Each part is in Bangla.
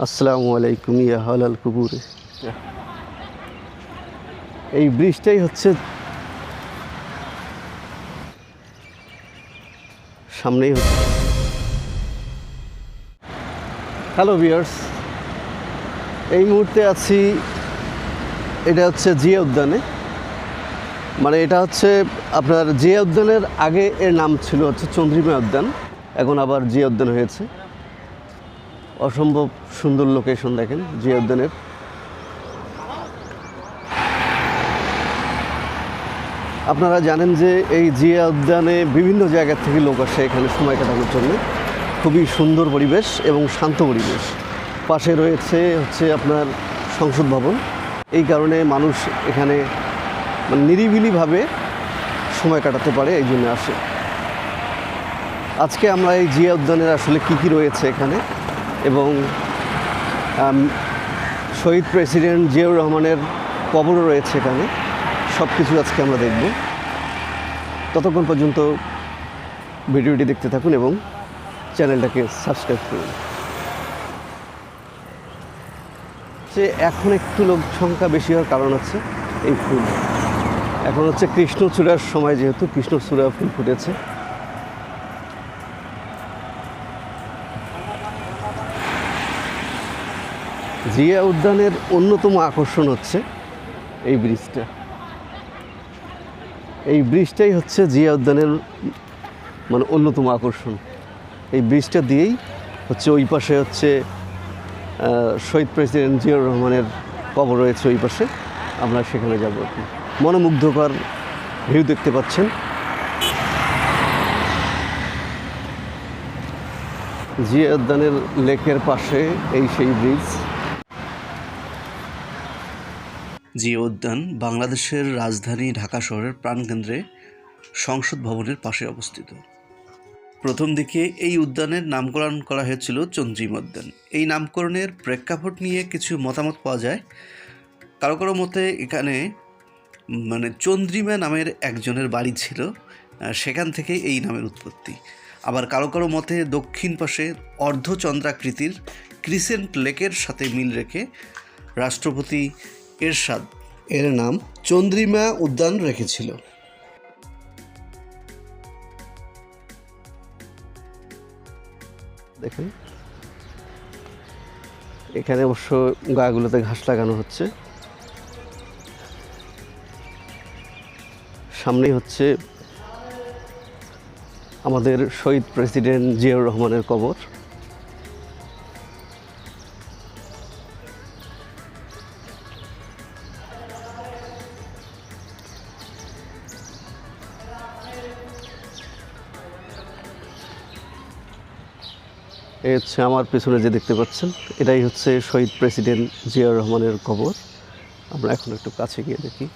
আসসালামু আলাইকুম, ইয়া হালাল কুবুরে। এই ব্রিজটাই হচ্ছে সামনেই হচ্ছে। হ্যালো ভিয়ার্স এই মুহূর্তে আছি, এটা হচ্ছে জিয়া উদ্যানে। মানে এটা হচ্ছে আপনার জিয়া উদ্যানের আগে এর নাম ছিল হচ্ছে চন্দ্রিমা উদ্যান, এখন আবার জিয়া উদ্যান হয়েছে। অসম্ভব সুন্দর লোকেশন দেখেন জিয়া উদ্যানের আপনারা জানেন যে এই জিয়া উদ্যানে বিভিন্ন জায়গা থেকে লোক আসে এখানে সময় কাটানোর জন্য। খুবই সুন্দর পরিবেশ এবং শান্ত পরিবেশ। পাশে রয়েছে হচ্ছে আপনার সংসদ ভবন। এই কারণে মানুষ এখানে মানে নিরিবিলিভাবে সময় কাটাতে পারে, এই জন্য আসে। আজকে আমরা এই জিয়া উদ্যানের আসলে কী কী রয়েছে এখানে? এবং শহীদ প্রেসিডেন্ট জিয়াউর রহমানের কবরও রয়েছে এখানে। সব কিছু আজকে আমরা দেখব। ততক্ষণ পর্যন্ত ভিডিওটি দেখতে থাকুন এবং চ্যানেলটাকে সাবস্ক্রাইব করুন। যে এখন একটু লোক সংখ্যা বেশি হওয়ার কারণ হচ্ছে এই ফুল। এখন হচ্ছে কৃষ্ণচূড়ার সময় যেহেতু, কৃষ্ণচূড়া ফুল ফুটেছে। জিয়া উদ্যানের অন্যতম আকর্ষণ হচ্ছে এই ব্রিজটা। এই ব্রিজটাই হচ্ছে জিয়া উদ্যানের মানে অন্যতম আকর্ষণ। এই ব্রিজটা দিয়েই হচ্ছে ওই পাশে হচ্ছে শহীদ প্রেসিডেন্ট জিয়াউর রহমানের কবর রয়েছে ওই পাশে। আমরা সেখানে যাব মনোমুগ্ধকর ভিউ দেখতে পাচ্ছেন। জিয়া উদ্যানের লেকের পাশে এই সেই ব্রিজ। জিয়া উদ্যান বাংলাদেশের রাজধানী ঢাকা শহরের প্রাণকেন্দ্রে সংসদ ভবনের পাশে অবস্থিত। প্রথম দিকে এই উদ্যানের নামকরণ করা হয়েছিল চন্দ্রিমা উদ্যান। এই নামকরণের প্রেক্ষাপট নিয়ে কিছু মতামত পাওয়া যায়। কারও কারও মতে এখানে মানে চন্দ্রিমা নামের একজনের বাড়ি ছিল সেখান থেকে এই নামের উৎপত্তি। আবার কারও কারও মতে দক্ষিণ পাশে অর্ধচন্দ্রাকৃতির ক্রিসেন্ট লেকের সাথে মিল রেখে রাষ্ট্রপতি এরশাদ। এর নাম চন্দ্রিমা উদ্যান রেখেছিল। দেখেন। এখানে অবশ্য গাগুলোতে ঘাস লাগানো হচ্ছে। সামনেই হচ্ছে আমাদের শহীদ প্রেসিডেন্ট জিয়াউর রহমানের কবর। এই হচ্ছে আমার পেছনে যে দেখতে পাচ্ছেন, এটাই হচ্ছে শহীদ প্রেসিডেন্ট জিয়াউর রহমানের কবর। আমরা এখন একটু কাছে গিয়ে দেখি।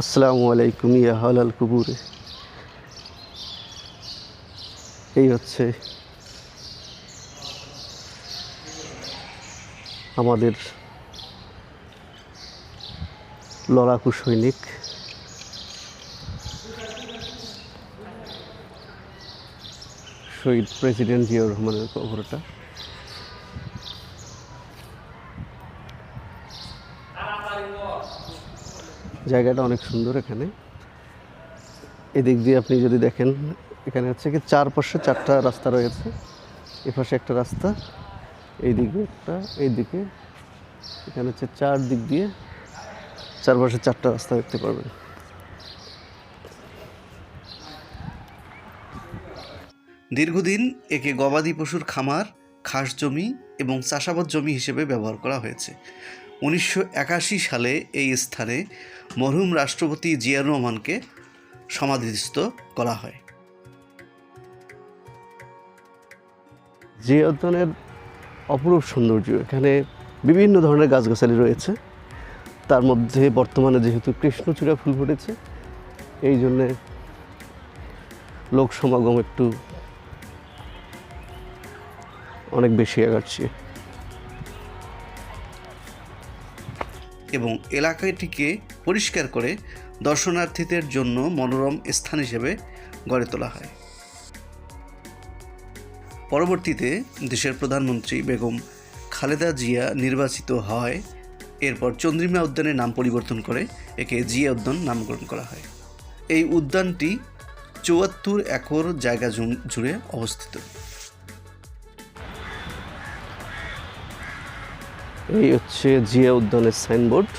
আসসালামু আলাইকুম ইয়া হালাল কুবুরে। এই হচ্ছে আমাদের লড়াকু সৈনিক। শহীদ প্রেসিডেন্ট জিয়াউর রহমানের কবরটা জায়গাটা অনেক সুন্দর এখানে। এদিক দিয়ে আপনি যদি দেখেন, এখানে হচ্ছে কি চারপাশে চারটা রাস্তা রয়েছে। এপাশে একটা রাস্তা, এইদিকে একটা, এইদিকে। এখানে হচ্ছে চার দিক দিয়ে চারপাশে চারটা রাস্তা দেখতে পারবেন। দীর্ঘদিন একে গবাদি পশুর খামার, খাস জমি এবং চাষাবাদ জমি হিসেবে ব্যবহার করা হয়েছে। উনিশশো একাশি সালে এই স্থানে মরহুম রাষ্ট্রপতি জিয়াউর রহমানকে সমাধিস্থ করা হয়। যে উদ্যানের অপরূপ সৌন্দর্য, এখানে বিভিন্ন ধরনের গাছগাছালি রয়েছে। তার মধ্যে বর্তমানে যেহেতু কৃষ্ণচূড়া ফুল ফুটেছে, এই জন্যে লোক সমাগম একটু অনেক বেশি আগাচ্ছে এবং এলাকাটিকে পরিষ্কার করে দর্শনার্থীদের জন্য মনোরম স্থান হিসেবে গড়ে তোলা হয়। পরবর্তীতে দেশের প্রধানমন্ত্রী বেগম খালেদা জিয়া নির্বাচিত হয়, এরপর চন্দ্রিমা উদ্যানের নাম পরিবর্তন করে একে জিয়া উদ্যান নামকরণ করা হয়। এই উদ্যানটি চুয়াত্তর একর জায়গা জুড়ে অবস্থিত। এই হচ্ছে জিয়া উদ্যানের সাইনবোর্ড।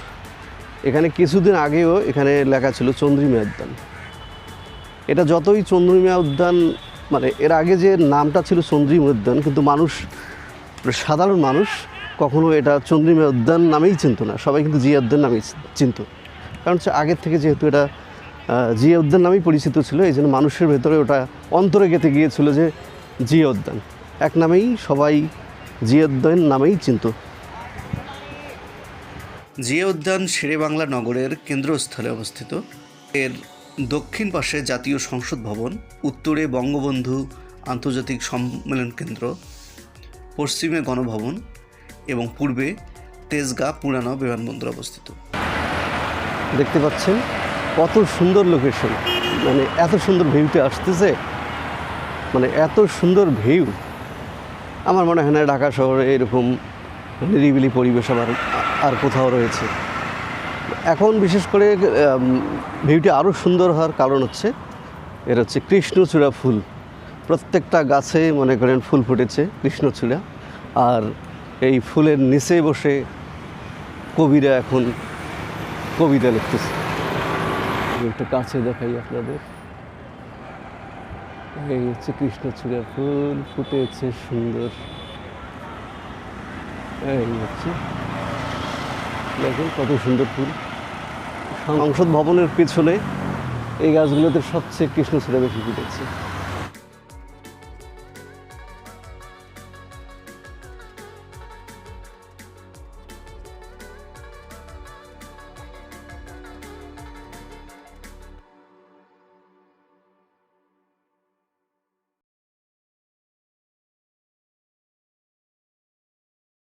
এখানে কিছুদিন আগেও এখানে লেখা ছিল চন্দ্রিমা উদ্যান। এটা যতই চন্দ্রিমা উদ্যান মানে এর আগে যে নামটা ছিল চন্দ্রিমা উদ্যান, কিন্তু মানুষ সাধারণ মানুষ কখনো এটা চন্দ্রিমা উদ্যান নামেই চিনতো না। সবাই কিন্তু জিয়া উদ্যান নামেই চিনত। কারণ হচ্ছে আগের থেকে যেহেতু এটা জিয়া উদ্যান নামেই পরিচিত ছিল, এই জন্য মানুষের ভেতরে ওটা অন্তরে গেঁথে গিয়েছিল যে জিয়া উদ্যান। এক নামেই সবাই জিয়া উদ্যান নামেই চিনতো। জিয়া উদ্যান শেরেবাংলা নগরের কেন্দ্রস্থলে অবস্থিত, এর দক্ষিণ পাশে জাতীয় সংসদ ভবন, উত্তরে বঙ্গবন্ধু আন্তর্জাতিক সম্মেলন কেন্দ্র, পশ্চিমে গণভবন এবং পূর্বে তেজগাঁ পুরানো বিমানবন্দর অবস্থিত। দেখতে পাচ্ছেন কত সুন্দর লোকেশন মানে এত সুন্দর ভিউতে আসতেছে। মানে এত সুন্দর ভিউ আমার মনে হয় না ঢাকা শহরে এরকম নিরিবিলি পরিবেশ আবার আর কোথাও রয়েছে। এখন বিশেষ করে ভিউটি আরও সুন্দর হওয়ার কারণ হচ্ছে, এর হচ্ছে কৃষ্ণচূড়া ফুল। প্রত্যেকটা গাছে মনে করেন ফুল ফুটেছে কৃষ্ণচূড়া। আর এই ফুলের নিচে বসে কবিরা এখন কবিতা লিখতেছে। একটু কাছে দেখাই আপনাদের। এই হচ্ছে কৃষ্ণচূড়া ফুল ফুটেছে সুন্দর। এই হচ্ছে দেখুন কত সুন্দর ফুল। সংসদ ভবনের পেছনে এই গাছগুলোতে সবচেয়ে কৃষ্ণচূড়া বেশি ফুটেছে।